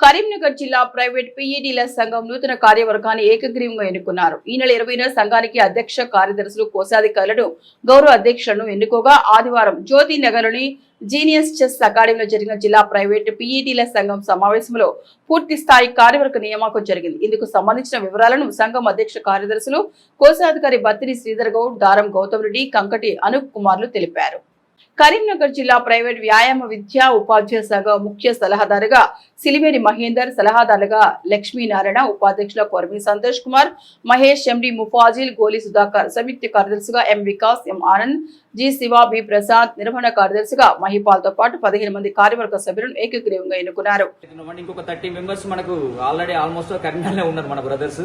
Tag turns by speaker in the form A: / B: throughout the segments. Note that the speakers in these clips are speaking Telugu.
A: కరీంనగర్ జిల్లా ప్రైవేట్ పీఈడీల సంఘం నూతన కార్యవర్గాన్ని ఏకగ్రీవంగా ఎన్నుకున్నారు. ఈ నెల ఇరవైన సంఘానికి అధ్యక్ష కార్యదర్శులు కోశాధికారులను గౌరవ అధ్యక్షులను ఎన్నుకోగా ఆదివారం జ్యోతి నగర్లోని జీనియస్ చెస్ అకాడమీలో జరిగిన జిల్లా ప్రైవేట్ పీఈడీల సంఘం సమావేశంలో పూర్తి స్థాయి కార్యవర్గ నియామకం జరిగింది. ఇందుకు సంబంధించిన వివరాలను సంఘం అధ్యక్ష కార్యదర్శులు కోశాధికారి బత్తిరి శ్రీధర్ గౌడ్ దారం గౌతమ్ రెడ్డి కంకటి అనూప్ కుమార్లు తెలిపారు. కరీంనగర్ జిల్లా ప్రైవేట్ వ్యాయామ విద్యా ఉపాధ్యాయ శాఖ ముఖ్య సలహాదారుగా సిలివేరి మహేందర్ సలహాదారులుగా లక్ష్మీనారాయణ ఉపాధ్యక్షుల కొరమి సంతోష్ కుమార్ మహేష్ ఎండి ముఫాజిల్ గోలి సుధాకర్ సంయుక్త కార్యదర్శిగా M Vikas M Anand G Shiva B Prasad నిర్వహణ కార్యదర్శిగా మహిపాల్తో పాటు పదిహేను మంది కార్యవర్గ సభ్యులను ఏకగ్రీవంగా ఎన్నుకున్నారు.
B: ఇంకొక థర్టీ మెంబర్స్ మనకు ఆల్రెడీ ఆల్మోస్ట్ కరీంనగర్లో ఉన్నారు మన బ్రదర్స్.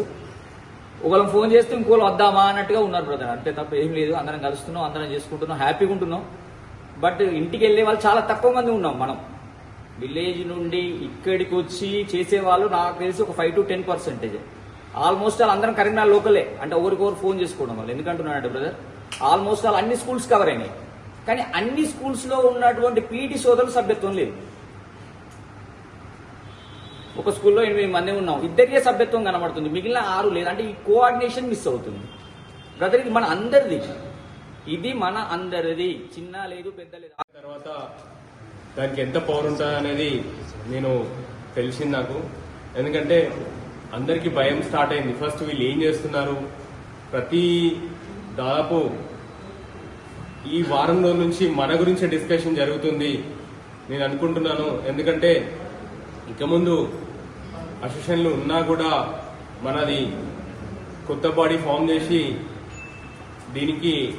B: ఫోన్ చేస్తే ఇంకోళ్ళు వద్దామా అన్నట్టుగా ఉన్నారు బ్రదర్. అంతే తప్ప ఏం లేదు. అందరం కలుస్తున్నాం అందరం చేసుకుంటున్నాం హ్యాపీగా ఉంటున్నాం. బట్ ఇంటికి వెళ్ళే వాళ్ళు చాలా తక్కువ మంది ఉన్నాం మనం. విలేజ్ నుండి ఇక్కడికి వచ్చి చేసేవాళ్ళు నాకు తెలిసి ఒక five to ten percentage almost all అందరం కరీంనగర్ లోకలే. అంటే ఒకరికొకరు ఫోన్ చేసుకోవడం వల్ల. ఎందుకంటున్నానంటే బ్రదర్ ఆల్మోస్ట్ ఆల్ అన్ని స్కూల్స్ కవర్ అయినాయి. కానీ అన్ని స్కూల్స్లో ఉన్నటువంటి పీటీ సోదరులు సభ్యత్వం లేదు. ఒక స్కూల్లో ఎనిమిది మంది ఉన్నాం. ఇద్దరికే సభ్యత్వం కనబడుతుంది. మిగిలిన ఆరు లేదు. అంటే ఈ కోఆర్డినేషన్ మిస్ అవుతుంది. బ్రదర్ ఇది మన అందరిది. ఇది మన అందరిది. చిన్న లేదు పెద్ద లేదు.
C: తర్వాత దానికి ఎంత పవర్ ఉంటుంది అనేది నేను తెలిసింది నాకు. ఎందుకంటే అందరికీ భయం స్టార్ట్ అయింది. ఫస్ట్ వీళ్ళు ఏం చేస్తున్నారు? ప్రతి దాదాపు ఈ వారం రోజుల నుంచి మన గురించి డిస్కషన్ జరుగుతుంది. నేను అనుకుంటున్నాను. ఎందుకంటే ఇక ముందు అసోసియేషన్లు ఉన్నా కూడా మనది కొత్త బాడీ ఫామ్ చేసి దీనికి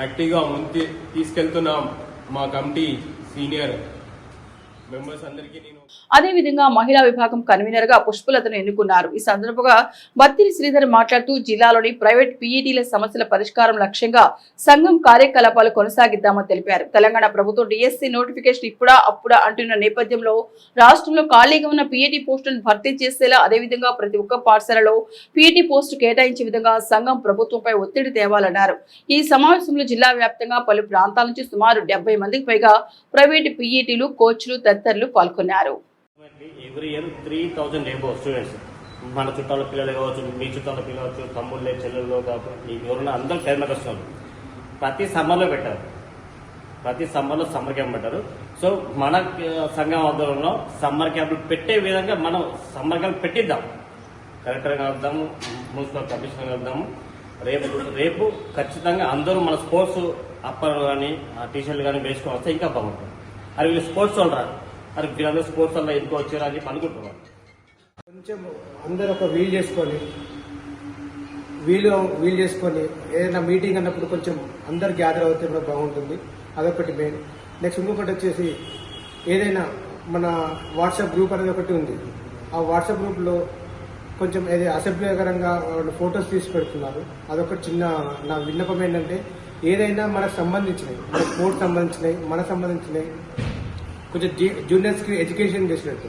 C: యాక్టివ్గా ముందు తీసుకెళ్తున్నాం మా కమిటీ సీనియర్
A: అదేవిధంగా మహిళా విభాగం కన్వీనర్గా పుష్పలతను ఎన్నుకున్నారు. ఈ సందర్భంగా బత్తిరి శ్రీధర్ మాట్లాడుతూ జిల్లాలోని ప్రైవేట్ పీఈటీల సమస్యల పరిష్కారం లక్ష్యంగా సంఘం కార్యకలాపాలు కొనసాగిద్దామని తెలిపారు. తెలంగాణ ప్రభుత్వం డిఎస్సి నోటిఫికేషన్ ఇప్పుడా అప్పుడా అంటున్న నేపథ్యంలో రాష్ట్రంలో ఖాళీగా ఉన్న పీఈటీ పోస్టులను భర్తీ చేసేలా అదేవిధంగా ప్రతి ఒక్క పాఠశాలలో పీఈటీ పోస్టు కేటాయించే విధంగా సంఘం ప్రభుత్వంపై ఒత్తిడి తేవాలన్నారు. ఈ సమావేశంలో జిల్లా వ్యాప్తంగా పలు ప్రాంతాల నుంచి సుమారు డెబ్బై మందికి పైగా ప్రైవేటు పీఈటీలు కోచ్లు తదితరులు పాల్గొన్నారు.
D: Every year three thousand above students మన చుట్టాల పిల్లలు కావచ్చు మీ చుట్టాల పిల్లలు కావచ్చు తమ్ముళ్ళే చెల్లెళ్ళు కావచ్చు ఎవరైనా అందరూ టైంలోకి వస్తున్నారు. ప్రతి సమ్మర్లో పెట్టారు. ప్రతి సమ్మర్లో సమ్మర్ క్యాంప్ పెట్టారు. సో మన సంఘం ఆధ్వర్యంలో సమ్మర్ క్యాంపులు పెట్టే విధంగా మనం సమ్మర్ క్యాంప్ పెట్టిద్దాం. కలెక్టర్ కలుద్దాము మున్సిపల్ కమిషనర్ కలుద్దాము. రేపు రేపు ఖచ్చితంగా అందరూ మన స్పోర్ట్స్ అప్పర్లు కానీ టీషర్ట్లు కానీ వేసుకొని వస్తే ఇంకా బాగుంటుంది. అది వీళ్ళు స్పోర్ట్స్ వాళ్ళు రారు అది వీళ్ళందరూ స్పోర్ట్స్ వల్ల ఎందుకు వచ్చారు అని చెప్పి అనుకుంటున్నారు
E: కొంచెం అందరు ఒక వీల్ చేసుకొని వీలు వీలు చేసుకొని ఏదైనా మీటింగ్ అన్నప్పుడు కొంచెం అందరు గ్యాదర్ అవుతే కూడా బాగుంటుంది. అదొకటి మెయిన్ నెక్స్ట్ ఇంకొకటి వచ్చేసి ఏదైనా మన వాట్సాప్ గ్రూప్ అనేది ఒకటి ఉంది. ఆ వాట్సాప్ గ్రూప్లో కొంచెం ఏది అసభ్యకరంగా వాళ్ళు ఫొటోస్ తీసి పెడుతున్నారు. అదొకటి చిన్న నా విన్నపం ఏంటంటే ఏదైనా మనకు సంబంధించినవి మన స్పోర్ట్స్ సంబంధించినవి మనకు సంబంధించినవి కొంచెం జూనియర్స్కి ఎడ్యుకేషన్ చేసినట్టు.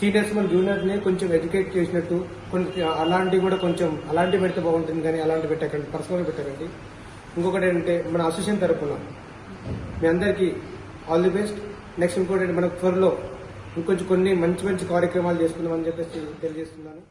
E: సీనియర్స్ మన జూనియర్స్ని కొంచెం ఎడ్యుకేట్ చేసినట్టు కొన్ని అలాంటివి కూడా కొంచెం అలాంటివి పెడితే బాగుంటుంది కానీ అలాంటివి పెట్టకండి పర్సనల్గా పెట్టకండి. ఇంకొకటి ఏంటంటే మన అసోసియేషన్ తరపున మీ అందరికీ ఆల్ ది బెస్ట్. నెక్స్ట్ ఇంకోటి మన మనకు త్వరలో ఇంకొంచెం కొన్ని మంచి మంచి కార్యక్రమాలు చేసుకుందామని చెప్పేసి తెలియజేస్తున్నాను.